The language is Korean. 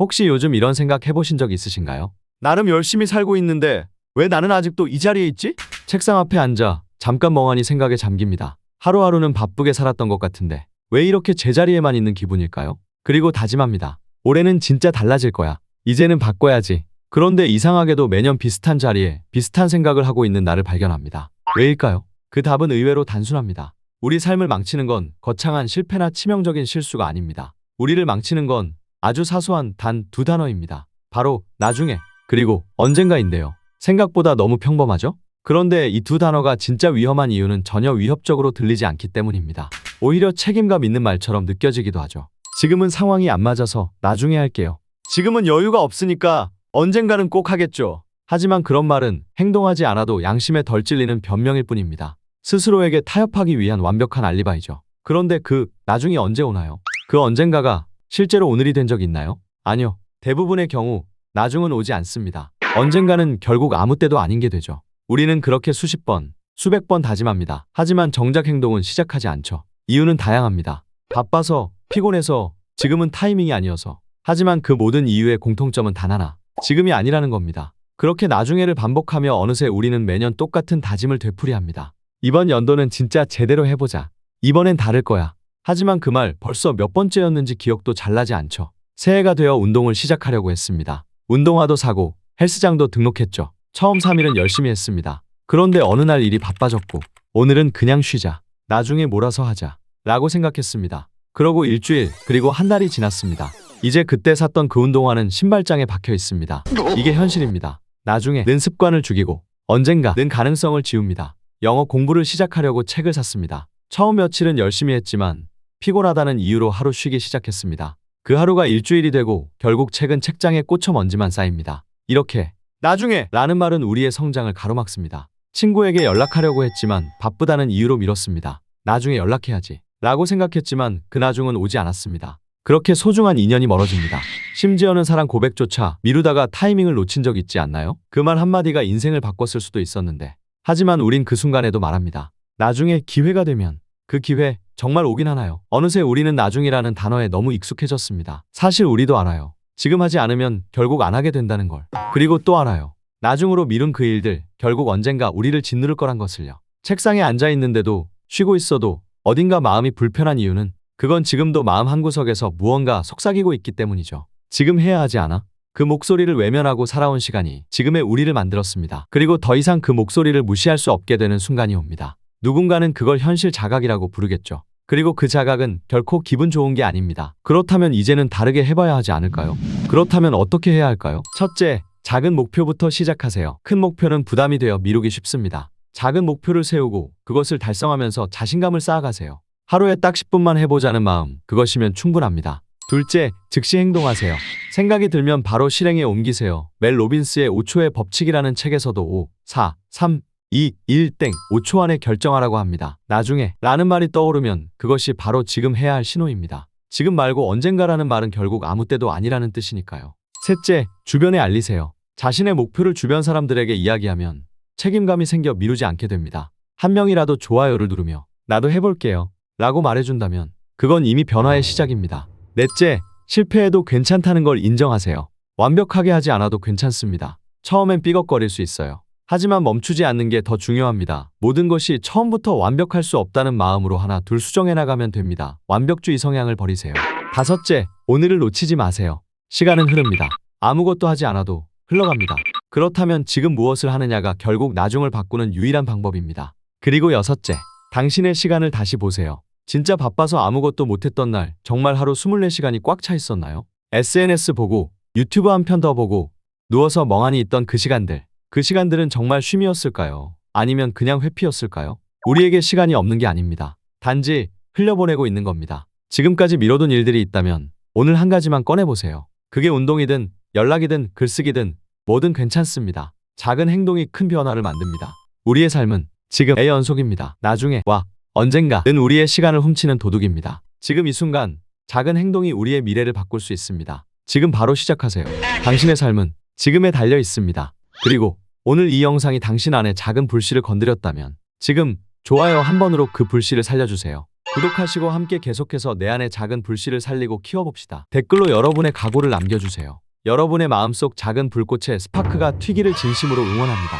혹시 요즘 이런 생각 해보신 적 있으신가요? 나름 열심히 살고 있는데 왜 나는 아직도 이 자리에 있지? 책상 앞에 앉아 잠깐 멍하니 생각에 잠깁니다. 하루하루는 바쁘게 살았던 것 같은데 왜 이렇게 제자리에만 있는 기분일까요? 그리고 다짐합니다. 올해는 진짜 달라질 거야. 이제는 바꿔야지. 그런데 이상하게도 매년 비슷한 자리에 비슷한 생각을 하고 있는 나를 발견합니다. 왜일까요? 그 답은 의외로 단순합니다. 우리 삶을 망치는 건 거창한 실패나 치명적인 실수가 아닙니다. 우리를 망치는 건 아주 사소한 단 두 단어입니다. 바로 나중에 그리고 언젠가인데요. 생각보다 너무 평범하죠? 그런데 이 두 단어가 진짜 위험한 이유는 전혀 위협적으로 들리지 않기 때문입니다. 오히려 책임감 있는 말처럼 느껴지기도 하죠. 지금은 상황이 안 맞아서 나중에 할게요. 지금은 여유가 없으니까 언젠가는 꼭 하겠죠. 하지만 그런 말은 행동하지 않아도 양심에 덜 찔리는 변명일 뿐입니다. 스스로에게 타협하기 위한 완벽한 알리바이죠. 그런데 그 나중이 언제 오나요? 그 언젠가가 실제로 오늘이 된 적 있나요? 아니요. 대부분의 경우 나중은 오지 않습니다. 언젠가는 결국 아무 때도 아닌 게 되죠. 우리는 그렇게 수십 번, 수백 번 다짐합니다. 하지만 정작 행동은 시작하지 않죠. 이유는 다양합니다. 바빠서, 피곤해서, 지금은 타이밍이 아니어서. 하지만 그 모든 이유의 공통점은 단 하나. 지금이 아니라는 겁니다. 그렇게 나중에를 반복하며 어느새 우리는 매년 똑같은 다짐을 되풀이합니다. 이번 연도는 진짜 제대로 해보자. 이번엔 다를 거야. 하지만 그 말 벌써 몇 번째였는지 기억도 잘 나지 않죠. 새해가 되어 운동을 시작하려고 했습니다. 운동화도 사고 헬스장도 등록했죠. 처음 3일은 열심히 했습니다. 그런데 어느 날 일이 바빠졌고 오늘은 그냥 쉬자. 나중에 몰아서 하자. 라고 생각했습니다. 그러고 일주일 그리고 한 달이 지났습니다. 이제 그때 샀던 그 운동화는 신발장에 박혀 있습니다. 이게 현실입니다. 나중에 는 습관을 죽이고 언젠가 는 가능성을 지웁니다. 영어 공부를 시작하려고 책을 샀습니다. 처음 며칠은 열심히 했지만 피곤하다는 이유로 하루 쉬기 시작했습니다. 그 하루가 일주일이 되고 결국 책은 책장에 꽂혀 먼지만 쌓입니다. 이렇게 나중에 라는 말은 우리의 성장을 가로막습니다. 친구에게 연락하려고 했지만 바쁘다는 이유로 미뤘습니다. 나중에 연락해야지. 라고 생각했지만 그 나중은 오지 않았습니다. 그렇게 소중한 인연이 멀어집니다. 심지어는 사랑 고백조차 미루다가 타이밍을 놓친 적 있지 않나요? 그 말 한마디가 인생을 바꿨을 수도 있었는데. 하지만 우린 그 순간에도 말합니다. 나중에 기회가 되면 그 기회 정말 오긴 하나요? 어느새 우리는 나중이라는 단어에 너무 익숙해졌습니다. 사실 우리도 알아요. 지금 하지 않으면 결국 안 하게 된다는 걸. 그리고 또 알아요. 나중으로 미룬 그 일들 결국 언젠가 우리를 짓누를 거란 것을요. 책상에 앉아 있는데도 쉬고 있어도 어딘가 마음이 불편한 이유는 그건 지금도 마음 한구석에서 무언가 속삭이고 있기 때문이죠. 지금 해야 하지 않아? 그 목소리를 외면하고 살아온 시간이 지금의 우리를 만들었습니다. 그리고 더 이상 그 목소리를 무시할 수 없게 되는 순간이 옵니다. 누군가는 그걸 현실 자각이라고 부르겠죠. 그리고 그 자각은 결코 기분 좋은 게 아닙니다. 그렇다면 이제는 다르게 해봐야 하지 않을까요? 그렇다면 어떻게 해야 할까요? 첫째, 작은 목표부터 시작하세요. 큰 목표는 부담이 되어 미루기 쉽습니다. 작은 목표를 세우고 그것을 달성하면서 자신감을 쌓아가세요. 하루에 딱 10분만 해보자는 마음, 그것이면 충분합니다. 둘째, 즉시 행동하세요. 생각이 들면 바로 실행에 옮기세요. 멜 로빈스의 5초의 법칙이라는 책에서도 5, 4, 3, 2, 1, 땡, 5초 안에 결정하라고 합니다. 나중에 라는 말이 떠오르면 그것이 바로 지금 해야 할 신호입니다. 지금 말고 언젠가라는 말은 결국 아무 때도 아니라는 뜻이니까요. 셋째, 주변에 알리세요. 자신의 목표를 주변 사람들에게 이야기하면 책임감이 생겨 미루지 않게 됩니다. 한 명이라도 좋아요를 누르며 나도 해볼게요. 라고 말해준다면 그건 이미 변화의 시작입니다. 넷째, 실패해도 괜찮다는 걸 인정하세요. 완벽하게 하지 않아도 괜찮습니다. 처음엔 삐걱거릴 수 있어요. 하지만 멈추지 않는 게 더 중요합니다. 모든 것이 처음부터 완벽할 수 없다는 마음으로 하나 둘 수정해 나가면 됩니다. 완벽주의 성향을 버리세요. 다섯째, 오늘을 놓치지 마세요. 시간은 흐릅니다. 아무것도 하지 않아도 흘러갑니다. 그렇다면 지금 무엇을 하느냐가 결국 나중을 바꾸는 유일한 방법입니다. 그리고 여섯째, 당신의 시간을 다시 보세요. 진짜 바빠서 아무것도 못했던 날 정말 하루 24시간이 꽉 차 있었나요? SNS 보고 유튜브 한 편 더 보고 누워서 멍하니 있던 그 시간들 그 시간들은 정말 쉼이었을까요? 아니면 그냥 회피였을까요? 우리에게 시간이 없는 게 아닙니다. 단지 흘려보내고 있는 겁니다. 지금까지 미뤄둔 일들이 있다면 오늘 한 가지만 꺼내보세요. 그게 운동이든 연락이든 글쓰기든 뭐든 괜찮습니다. 작은 행동이 큰 변화를 만듭니다. 우리의 삶은 지금의 연속입니다. 나중에 와 언젠가는 우리의 시간을 훔치는 도둑입니다. 지금 이 순간 작은 행동이 우리의 미래를 바꿀 수 있습니다. 지금 바로 시작하세요. 당신의 삶은 지금에 달려 있습니다. 그리고 오늘 이 영상이 당신 안에 작은 불씨를 건드렸다면 지금 좋아요 한 번으로 그 불씨를 살려주세요. 구독하시고 함께 계속해서 내 안의 작은 불씨를 살리고 키워봅시다. 댓글로 여러분의 각오를 남겨주세요. 여러분의 마음속 작은 불꽃에 스파크가 튀기를 진심으로 응원합니다.